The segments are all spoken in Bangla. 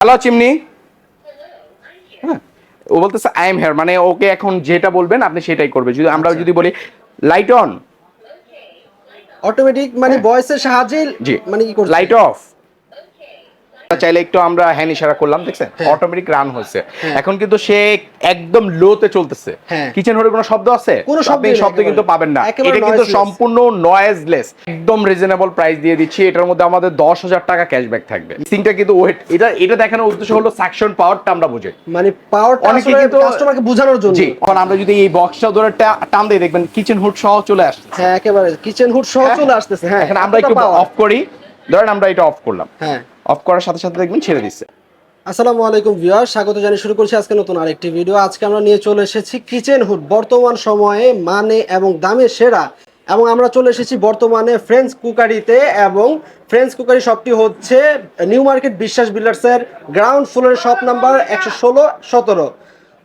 হ্যালো চিমনি হ্যাঁ ও বলতেছে আই এম হেয়ার মানে ওকে এখন যেটা বলবেন আপনি সেটাই করবে। যদি আমরা আচ্ছা। যদি বলি লাইট অন অটোমেটিক মানে ভয়েসের সাহায্যে হ্যাঁ। জি। মানে কি লাইট অফ চাইলে একটু আমরা হ্যান্ড ইশারা করলাম দেখছেন? হ্যাঁ। অটোমেটিক রান হচ্ছে হ্যাঁ। এখন কিন্তু সে একদম লোতে চলতেছে। হ্যাঁ। কিচেন হোডে কোনো শব্দ আছে? কোনো শব্দই শব্দ কিন্তু পাবেন না। এটা কিন্তু সম্পূর্ণ নয়েজলেস একদম রিজনেবল প্রাইস দিয়ে দিচ্ছি। এটার মধ্যে আমাদের দশ হাজার টাকা ক্যাশব্যাক থাকবে। সিংটা কিন্তু ওয়েট এটা এটা দেখানোর উদ্দেশ্য হলো সাকশন পাওয়ারটা আমরা বুঝি। মানে পাওয়ারটা অনেকে কিন্তু- কাস্টমারকে বোঝানোর জন্য। জি এখন আমরা যদি এই বক্সটা ধরে টান দিয়ে দেখবেন কিচেন হুড সহ চলে আসছে হ্যাঁ একেবারে। কিচেন হুড সহ চলে আসতেছে। হ্যাঁ এখন আমরা একটু অফ করি। ধরেন আমরা এটা অফ করলাম। হ্যাঁ। অফ করার সাথে সাথে দেখবেন ছেড়ে দিচ্ছে। আসসালামু আলাইকুম ভিউয়ার স্বাগত জানিয়ে শুরু করছি আজকে নতুন আরেকটি ভিডিও। আজকে আমরা নিয়ে চলে এসেছি কিচেন হুড। বর্তমান সময়ে মানে এবং দামে সেরা। এবং আমরা চলে এসেছি বর্তমানে ফ্রেঞ্চ কুকারিতে এবং ফ্রেঞ্চ কুকারি শপটি হচ্ছে নিউ মার্কেট বিশ্বাস বিল্ডার্সের গ্রাউন্ড ফ্লোরের শপ নাম্বার একশো ষোলো, সতেরো।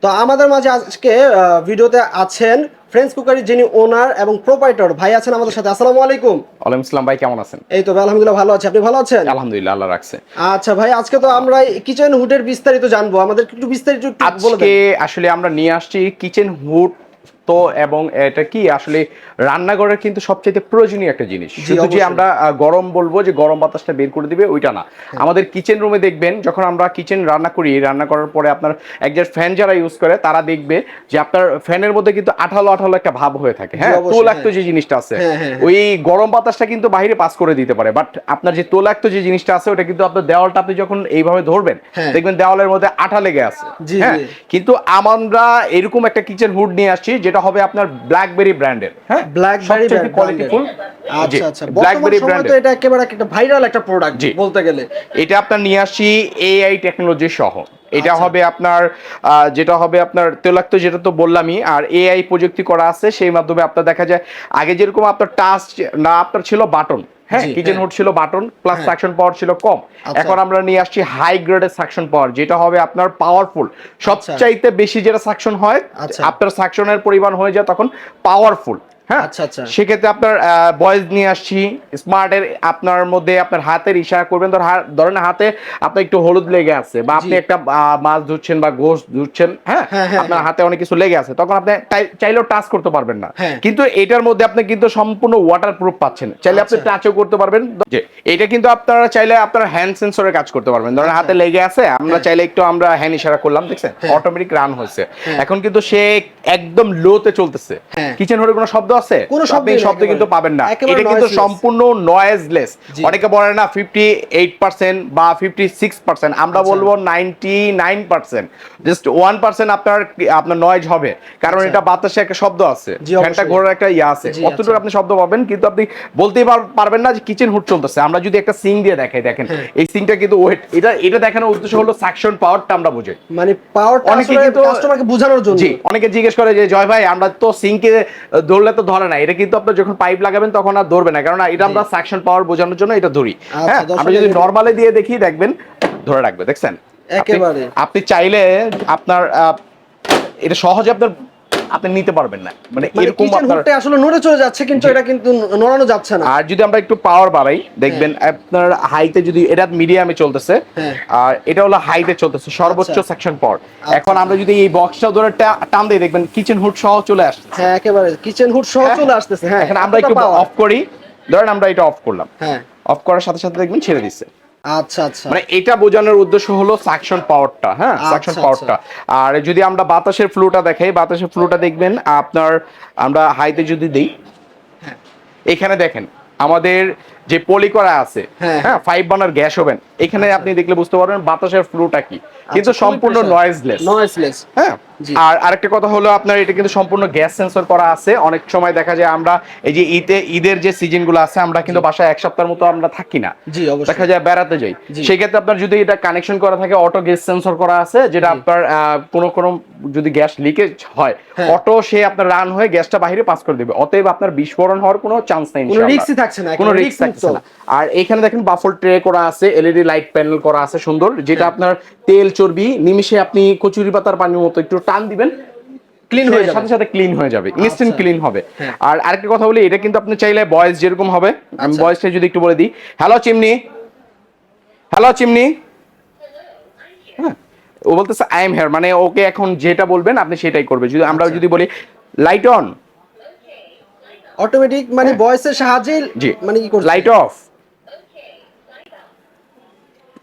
তো আমাদের মাঝে আজকে ভিডিওতে আছেন ফ্রেঞ্চ কুকারি যিনি ওনার এবং প্রোপাইটর ভাই আছেন আমাদের সাথে। আসসালামু আলাইকুম। ওয়ালাইকুম আসসালাম ভাই কেমন আছেন? এই তো ভাই, আলহামদুলিল্লাহ ভালো আছি। আপনি ভালো আছেন? আলহামদুলিল্লাহ আল্লাহ রাখছে। আচ্ছা ভাই আজকে তো আমরা কিচেন হুডের বিস্তারিত জানব। আমাদের একটু বিস্তারিত একটু বলে আজকে আসলে আমরা নিয়ে আসছি কিচেন হুড তো এবং এটা কি? আসলে রান্নাঘরের কিন্তু সবচেয়ে প্রয়োজনীয় একটা জিনিস। শুধু যে আমরা গরম বলব যে গরম বাতাসটা বের করে দিবে ওইটা না। হ্যাঁ। আমাদের কিচেন রুমে দেখবেন যখন আমরা কিচেন রান্না করি রান্না করার পরে আপনার একজন ফ্যান যারা ইউজ করে তারা দেখবে যে আপনার ফ্যানের মধ্যে কিন্তু আঠালো আঠালো একটা ভাব হয়ে থাকে। হ্যাঁ তোলাক্ত হ্যাঁ। যে জিনিসটা আছে হ্যাঁ, ওই গরম বাতাসটা কিন্তু বাইরে পাস করে দিতে পারে। বাট আপনার যে তোলাক্ত যে জিনিসটা আছে ওটা কিন্তু আপনার দেওয়ালটা আপনি যখন এইভাবে ধরবেন। দেখবেন দেওয়ালের মধ্যে আঠা লেগে আছে। হ্যাঁ কিন্তু আমরা এরকম একটা কিচেন হুড নিয়ে আসছি যেটা হবে আপনার ব্ল্যাকবেরি ব্র্যান্ডের হ্যাঁ? ব্ল্যাকবেরি কোয়ালিটি ফুল আচ্ছা আচ্ছা ব্ল্যাকবেরি সময় তো এটা একেবারে একটা ভাইরাল একটা প্রোডাক্ট বলতে গেলে এটা আপনার নিয়ে আসছি এআই টেকনোলজি সহ এটা আচ্ছা। হবে আপনার যেটা হবে আপনার তৈলাক্ত যেটা তো বললামই আর এআই প্রযুক্তি করা আছে সেই মাধ্যমে আপনার দেখা যায় আগে যেরকম আপনার টাচ না আপনার ছিল বাটন হ্যাঁ জি, কিচেন হ্যাঁ। হুড ছিল বাটন প্লাস হ্যাঁ। সাকশন পাওয়ার ছিল কম। এখন আমরা নিয়ে আসছি হাই গ্রেডের সাকশন পাওয়ার যেটা হবে আপনার পাওয়ারফুল সবচাইতে বেশি যেটা সাকশন হয়। আপনার সাকশনের পরিমাণ হয়ে যায় তখন পাওয়ারফুল হ্যাঁ আচ্ছা, আচ্ছা। সেক্ষেত্রে আপনার নিয়ে আসছি স্মার্টের আপনার মধ্যে আপনার হাতের ইশারা করবেন ধর ধরেন হাতে আপনার একটু হলুদ লেগে আছে বা আপনি একটা মাছ ধুচ্ছেন বা গোশ ধুচ্ছেন হ্যাঁ হ্যাঁ, হ্যাঁ, আপনার। হাতে অনেক কিছু লেগে আছে তখন আপনি চাইলেও টাচ করতে পারবেন না। কিন্তু এটার মধ্যে আপনি কিন্তু সম্পূর্ণ ওয়াটার প্রুফ পাচ্ছেন চাইলে আপনি আচ্ছা। টাচও করতে পারবেন এটা কিন্তু আপনারা চাইলে আপনার হ্যান্ড সেন্সরের কাজ করতে পারবেন ধরেন আচ্ছা। হাতে লেগে আছে আমরা চাইলে একটু আমরা হ্যান্ড ইশারা করলাম দেখছেন। অটোমেটিক রান হচ্ছে হ্যাঁ। এখন কিন্তু সে একদম লোতে চলতেছে। কিচেন হলে কোনো শব্দ আছে কোনো নেই শব্দ কিন্তু পাবেন না। এটা কিন্তু সম্পূর্ণ নয়েজলেস অনেকে বলে না ফিফটি এইট পার্সেন্ট বা ফিফটি সিক্স পার্সেন্ট আমরা আচ্ছা। বলব ninety nine percent just one percent আপনার আপনার নয়েজ হবে। কারণ আচ্ছা। এটা বাতাসে একটা শব্দ আছে। ফ্যানটা ঘোরার একটা ইয়ে আছে। অতটুকু আচ্ছা। আপনি শব্দ পাবেন কিন্তু আপনি বলতেই পারবেন না যে কিচেন হুড চলতেছে। আমরা যদি একটা সিং দিয়ে দেখাই দেখেন। হ্যাঁ। এই সিংটা কিন্তু ওয়েট এটা এটা দেখানোর উদ্দেশ্য হলো সাকশন পাওয়ারটা আমরা বুঝি। মানে পাওয়ারটা অনেকে কিন্তু- কাস্টমারকে বোঝানোর জন্য। অনেকে জিজ্ঞেস করে যে জয় ভাই আমরা তো সিঙ্কে ধরলে তো ধরে না এটা কিন্তু আপনার যখন পাইপ লাগাবেন তখন আর ধরবে না কারণ এটা আমরা সাকশন পাওয়ার বোঝানোর জন্য এটা ধরি। আচ্ছা, হ্যাঁ আমরা যদি নর্মালে দিয়ে দেখি দেখবেন ধরে রাখবে দেখছেন? একেবারে। আপনি চাইলে আপনার আহ, এটা সহজে আপনার আপনি নিতে পারবেন না। মানে মানে এরকম আপনার আসলে নড়ে চলে যাচ্ছে কিন্তু এটা কিন্তু নড়ানো যাচ্ছে না। আর যদি আমরা একটু পাওয়ার বাড়াই দেখবেন আপনার হাইতে যদি এটা মিডিয়ামে চলতেছে হ্যাঁ। আর এটা হলো হাইতে চলতেছে সর্বোচ্চ আচ্ছা। সেকশন পাওয়ার এখন আমরা যদি এই বক্সটা ধরে টান দিই দেখবেন কিচেন হুড সহ চলে আসছে। হ্যাঁ একেবারে কিচেন হুড সহ চলে আসতেছে হ্যাঁ এখন আমরা একটু অফ করি। ধরেন আমরা এটা অফ করলাম। হ্যাঁ। অফ করার সাথে সাথে দেখবেন ছেড়ে দিচ্ছে আচ্ছা আচ্ছা মানে এটা বোঝানোর উদ্দেশ্য হলো সাকশন পাওয়ারটা হ্যাঁ আচ্ছা, সাকশন আচ্ছা। পাওয়ারটা আর যদি আমরা বাতাসের ফ্লোটা দেখাই বাতাসের ফ্লোটা দেখবেন আপনার আমরা হাইতে যদি দেই হ্যাঁ। এখানে দেখেন আমাদের যে পলি করা আছে হ্যাঁ। হ্যাঁ ফাইভ বার্নার গ্যাস ওভেন এখানে আপনি দেখলে বুঝতে পারবেন বাতাসের ফ্লুটা কি। কিন্তু আচ্ছা, সম্পূর্ণ নয়েজলেস নয়েসলেস হ্যাঁ আর আরেকটা কথা হলো আপনার এটা কিন্তু সম্পূর্ণ গ্যাস সেন্সর করা আছে। অনেক সময় দেখা যায় আমরা এই যে ঈদে ঈদের যে সিজনগুলো আছে আমরা কিন্তু বাসায় এক সপ্তাহের মতো আমরা থাকি না। দেখা যায় বেড়াতে যাই। সেই ক্ষেত্রে আপনার যদি এটা কানেকশন করা থাকে অটো গ্যাস সেন্সর করা আছে যেটা আপনার কোনো কোনো যদি গ্যাস লিকেজ হয় হ্যাঁ। অটো সে আপনার রান হয়ে গ্যাসটা বাইরে পাস করে দেবে। অতএব আপনার বিস্ফোরণ হওয়ার কোনো চান্স নেই কোনো। রিস্কই থাকছে না কোনো রিস্ক থাকছে মুক্ত। না আর এখানে দেখেন বাফল ট্রে করা আছে এলইডি লাইট প্যানেল করা আছে সুন্দর যেটা হ্যাঁ। আপনার তেল চর্বি নিমিশে আপনি কচুরি পাতার পানির মতো একটু টান দিবেন ক্লিন হয়ে যাবে সাথে সাথে ক্লিন হয়ে যাবে ইনস্ট্যান্ট আচ্ছা। ক্লিন হবে হ্যাঁ। আর আরেকটা কথা বলি এটা কিন্তু আপনি চাইলে বয়েস যেরকম হবে আমি আচ্ছা। বয়েসটা যদি একটু বলে দিই হ্যালো চিমনি হ্যালো চিমনি ও বলতেছে আই এম হেয়ার মানে ওকে এখন যেটা বলবেন আপনি সেটাই করবে যদি আমরা আচ্ছা। যদি বলি লাইট অন অটোমেটিক মানে ভয়েসের সাহায্যে হ্যাঁ। জি। মানে কি করছে? লাইট অফ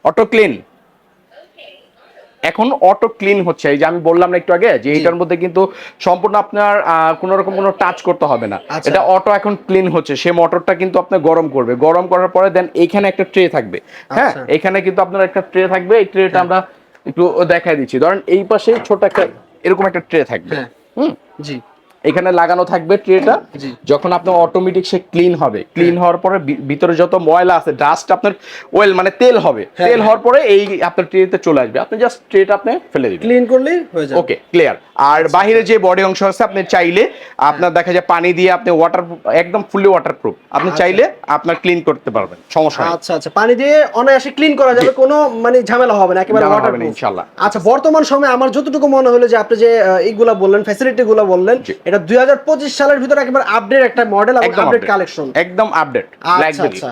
অটো ক্লিন এখন অটো ক্লিন হচ্ছে। এই যে আমি বললাম না একটু আগে যে এটার মধ্যে কিন্তু সম্পূর্ণ আপনার কোনো রকম কোনো টাচ করতে হবে না। আচ্ছা। এটা অটো এখন ক্লিন হচ্ছে। সে মোটরটা কিন্তু আপনার গরম করবে। গরম করার পরে দেন এইখানে একটা ট্রে থাকবে। হ্যাঁ? আচ্ছা। এখানে কিন্তু আপনার একটা ট্রে থাকবে। এই ট্রেটা হ্যাঁ। আমরা একটু দেখাই দিচ্ছি। ধরেন এই পাশে ছোট একটা এরকম একটা ট্রে থাকবে। হ্যাঁ। হুম? জি। এখানে লাগানো থাকবে ট্রেটা। যখন আপনার অটোমেটিক সে ক্লিন হবে। ক্লিন হওয়ার পরে ভিতরে যত ময়লা আছে ডাস্ট আপনার ওয়েল মানে তেল হবে। হ্যাঁ, তেল হ্যাঁ। হওয়ার পরে এই আপনার ট্রেতে চলে আসবে। আপনি জাস্ট ট্রেটা আপনি ফেলে দিবেন। ক্লিন করলেই হয়ে যাবে। ওকে ক্লিয়ার আর বাহিরে যে বডি অংশ আছে আপনি চাইলে আপনার দেখা যায় পানি দিয়ে আপনি ওয়াটার একদম ফুললি ওয়াটার প্রুফ আপনি আচ্ছা। চাইলে আপনার ক্লিন করতে পারবেন। সমস্যা আচ্ছা আচ্ছা। পানি দিয়ে অনায়াসে ক্লিন করা যাবে কোনো মানে ঝামেলা হবে না একেবারে ওয়াটার না, ইনশাআল্লাহ। আচ্ছা বর্তমান সময়ে আমার যতটুকু মনে হলো যে আপনি যে এইগুলা বললেন ফ্যাসিলিটি গুলো বললেন। এটা দুই হাজার পঁচিশ সালের ভিতরে একেবারে আপডেট একটা মডেল এবং আপডেট কালেকশন একদম আপডেট আচ্ছা আচ্ছা।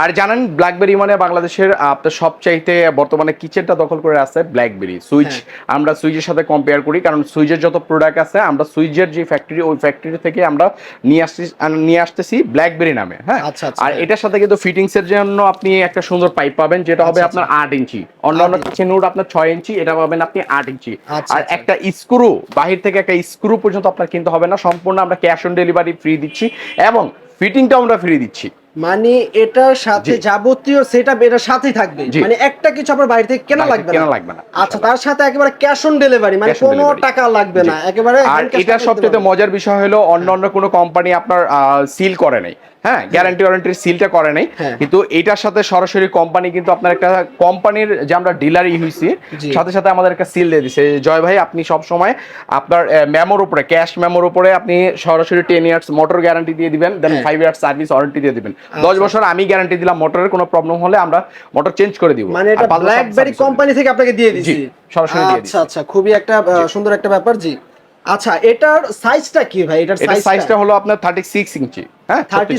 আর জানেন ব্ল্যাকবেরি মানে বাংলাদেশের আপনার সবচাইতে বর্তমানে কিচেনটা দখল করে আছে ব্ল্যাকবেরি সুইচ। আমরা সুইচের সাথে কম্পেয়ার করি কারণ সুইচের যত প্রোডাক্ট আছে আমরা সুইচের যে ফ্যাক্টরি ওই ফ্যাক্টরি থেকে আমরা নিয়ে আসছি নিয়ে আসতেছি ব্ল্যাকবেরি নামে হ্যাঁ? আচ্ছা, আচ্ছা, আর। এটার সাথে কিন্তু ফিটিংস এর জন্য আপনি একটা সুন্দর পাইপ পাবেন যেটা হবে আচ্ছা, আপনার আট ইঞ্চি। অন্যান্য কিচেন উড আপনার ছয় ইঞ্চি এটা পাবেন আপনি আট ইঞ্চি। আর। একটা স্ক্রু বাহির থেকে একটা স্ক্রু পর্যন্ত আপনার কিনতে হবে না সম্পূর্ণ আমরা ক্যাশ অন ডেলিভারি ফ্রি দিচ্ছি এবং ফিটিংটাও আমরা ফ্রি দিচ্ছি। মানে এটার সাথে যাবতীয় সেটআপ এটার সাথেই থাকবে। মানে একটা কিছু আপনার বাইরে থেকে কেনা লাগবে না। লাগবে না, আচ্ছা তার সাথে একেবারে ক্যাশ অন ডেলিভারি মানে কোনো টাকা লাগবে না। একেবারে আর এটা সবচেয়ে মজার বিষয় হলো অন্য অন্য কোনো কোম্পানি আপনার সিল করে নাই। হ্যাঁ গ্যারান্টি ওয়ারেন্টির সিলটা করে নাই। হ্যাঁ। কিন্তু এটার সাথে সরাসরি কোম্পানি কিন্তু আপনার একটা কোম্পানির যে আমরা ডিলারই হয়েছি জি। সাথে সাথে আমাদের একটা সিল দিয়ে দিছে। জয় ভাই আপনি সব সময় আপনার মেমোর উপরে ক্যাশ মেমোর উপরে আপনি সরাসরি টেন ইয়ার্স মোটর গ্যারান্টি দিয়ে দিবেন দেন হ্যাঁ। ফাইভ ইয়ার্স সার্ভিস ওয়ারেন্টি দিয়ে দিবেন। দশ আচ্ছা। বছর আমি গ্যারান্টি দিলাম মোটরের কোনো প্রবলেম হলে আমরা মোটর চেঞ্জ করে দিব। মানে এটা ব্ল্যাকবেরি কোম্পানি থেকে আপনাকে দিয়ে দিচ্ছি সরাসরি দিয়ে আচ্ছা আচ্ছা খুবই একটা সুন্দর একটা ব্যাপার জি। আচ্ছা এটার সাইজটা কি ভাই? এটার এটা সাইজটা হলো আপনার থার্টি সিক্স হ্যাঁ 36 ইঞ্চি। আচ্ছা জি।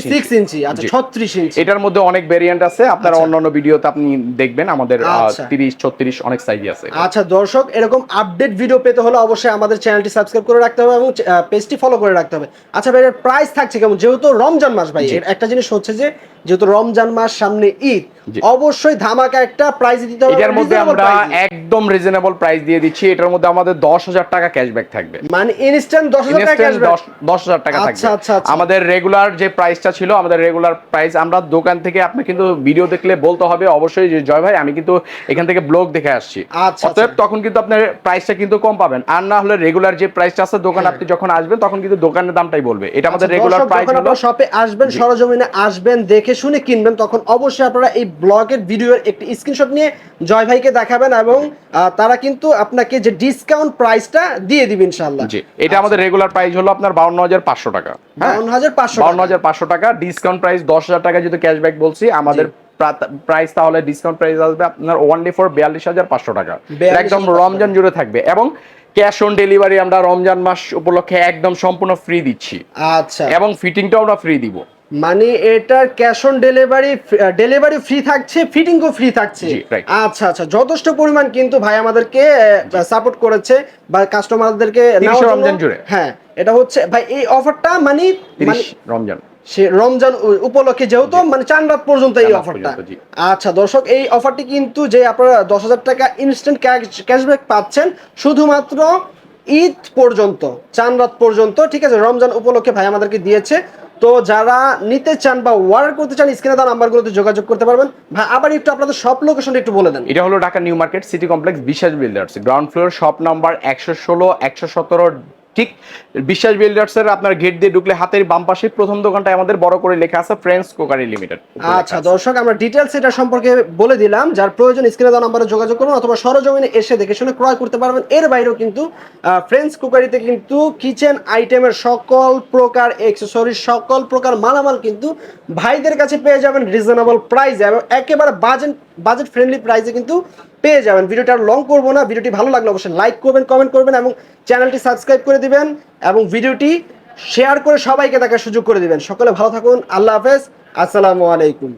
36 ইঞ্চি এটার মধ্যে অনেক ভেরিয়েন্ট আছে আপনারা আচ্ছা। অন্যান্য ভিডিওতে আপনি দেখবেন আমাদের আচ্ছা। তিরিশ ছত্রিশ অনেক সাইজই আছে আচ্ছা দর্শক এরকম আপডেট ভিডিও পেতে হলে অবশ্যই আমাদের চ্যানেলটি সাবস্ক্রাইব করে রাখতে হবে এবং পেজটি ফলো করে রাখতে হবে আচ্ছা ভাই এর প্রাইস থাকছে কেমন যেহেতু রমজান মাস ভাই একটা জিনিস হচ্ছে যে যেহেতু রমজান মাস সামনে ঈদ অবশ্যই ধামাকা একটা প্রাইস দিতে হবে এটার মধ্যে আমরা একদম রিজনেবল প্রাইস দিয়ে দিচ্ছি এটার মধ্যে আমাদের দশ হাজার টাকা ক্যাশব্যাক থাকবে। মানে ইনস্ট্যান্ট দশ হাজার টাকা দশ হাজার টাকা আচ্ছা, থাকবে। আচ্ছা, আচ্ছা। আমাদের রেগুলার যে প্রাইসটা ছিল আমাদের রেগুলার প্রাইস আমরা দোকান থেকে আপনি কিন্তু ভিডিও দেখলে বলতে হবে অবশ্যই যে জয় ভাই আমি কিন্তু এখান থেকে ব্লগ দেখে আসছি। আচ্ছা, অতএব আচ্ছা। তখন কিন্তু আপনার প্রাইসটা কিন্তু কম পাবেন। আর না হলে রেগুলার যে প্রাইসটা আছে দোকান হ্যাঁ। আপনি যখন আসবেন তখন কিন্তু দোকানের দামটাই বলবে। এটা আমাদের রেগুলার প্রাইস হলো শপে আসবেন সরজমিনে আসবেন দেখে শুনে কিনবেন তখন অবশ্যই আপনারা এই ব্লগের ভিডিওর একটি স্ক্রিনশট নিয়ে জয় ভাইকে দেখাবেন এবং তারা কিন্তু আপনাকে যে ডিসকাউন্ট প্রাইসটা দিয়ে দিবে ইনশাআল্লাহ। জি এটা আমাদের রেগুলার প্রাইস হলো আপনার বাউন্ন হাজার পাঁচশো টাকা। হ্যাঁ? বাউন্ন হাজার পাঁচশো বাউন্ন হাজার পাঁচশো টাকা ডিসকাউন্ট প্রাইস দশ হাজার টাকা যদি ক্যাশব্যাক বলছি আমাদের প্রাইস তাহলে ডিসকাউন্ট প্রাইস আসবে আপনার ওয়ান ডে ফর বিয়াল্লিশ হাজার পাঁচশো টাকা। একদম রমজান জুড়ে থাকবে এবং ক্যাশ অন ডেলিভারি আমরা রমজান মাস উপলক্ষে একদম সম্পূর্ণ ফ্রি দিচ্ছি। আচ্ছা। এবং ফিটিংটাও আমরা ফ্রি দিব। মানে এটার cash on delivery delivery free থাকছে ফিটিংও ফ্রি থাকছে। আচ্ছা আচ্ছা যথেষ্ট পরিমাণ কিন্তু ভাই আমাদেরকে সাপোর্ট করেছে বা কাস্টমারদেরকে রমজান জুড়ে। হ্যাঁ এটা হচ্ছে ভাই এই অফারটা মানে মানে রমজান। সে রমজান উপলক্ষে যেহেতু মানে চান রাত পর্যন্ত এই অফারটা আচ্ছা দর্শক এই অফারটি কিন্তু যে আপনারা দশ হাজার টাকা ইনস্ট্যান্ট ক্যাশব্যাক পাচ্ছেন শুধুমাত্র ঈদ পর্যন্ত চান রাত পর্যন্ত ঠিক আছে রমজান উপলক্ষে ভাই আমাদেরকে দিয়েছে। তো যারা নিতে চান বা অর্ডার করতে চান, স্ক্রিনে দেওয়া নাম্বারগুলোতে যোগাযোগ করতে পারবেন। ভাই, আবার একটু আপনাদের সব লোকেশনটা একটু বলে দেন। এটা হলো Dhaka new market city complex Bishal builders. Ground floor shop number একশো ষোলো, একশো সতেরো ঠিক বিশ্বাস বিল্ডার্সের আপনার গেট দিয়ে ঢুকলে হাতের বাম পাশে প্রথম দোকানটায় আমাদের বড় করে লেখা আছে ফ্রেন্ডস কোকারি লিমিটেড আচ্ছা দর্শক আমরা ডিটেলস এটা সম্পর্কে বলে দিলাম। যার প্রয়োজন স্ক্রিনে দেওয়া নাম্বারে যোগাযোগ করুন অথবা সরজমিনে এসে দেখে শুনে ক্রয় করতে পারবেন। এর বাইরেও কিন্তু ফ্রেন্ডস কুকারিতে কিন্তু কিচেন আইটেমের সকল প্রকার এক্সেসরি সকল প্রকার মালামাল কিন্তু ভাইদের কাছে পেয়ে যাবেন রিজনেবল প্রাইসে এবং একেবারে বাজেট বাজেট ফ্রেন্ডলি প্রাইসে কিন্তু পেয়ে যাবেন। ভিডিওটা আর লং করব না, ভিডিওটি ভালো লাগলে অবশ্যই লাইক করবেন কমেন্ট করবেন এবং চ্যানেলটি সাবস্ক্রাইব করে দিবেন এবং ভিডিওটি শেয়ার করে সবাইকে দেখার সুযোগ করে দিবেন। সকলে ভালো থাকুন, আল্লাহ হাফেজ, আসসালামু আলাইকুম।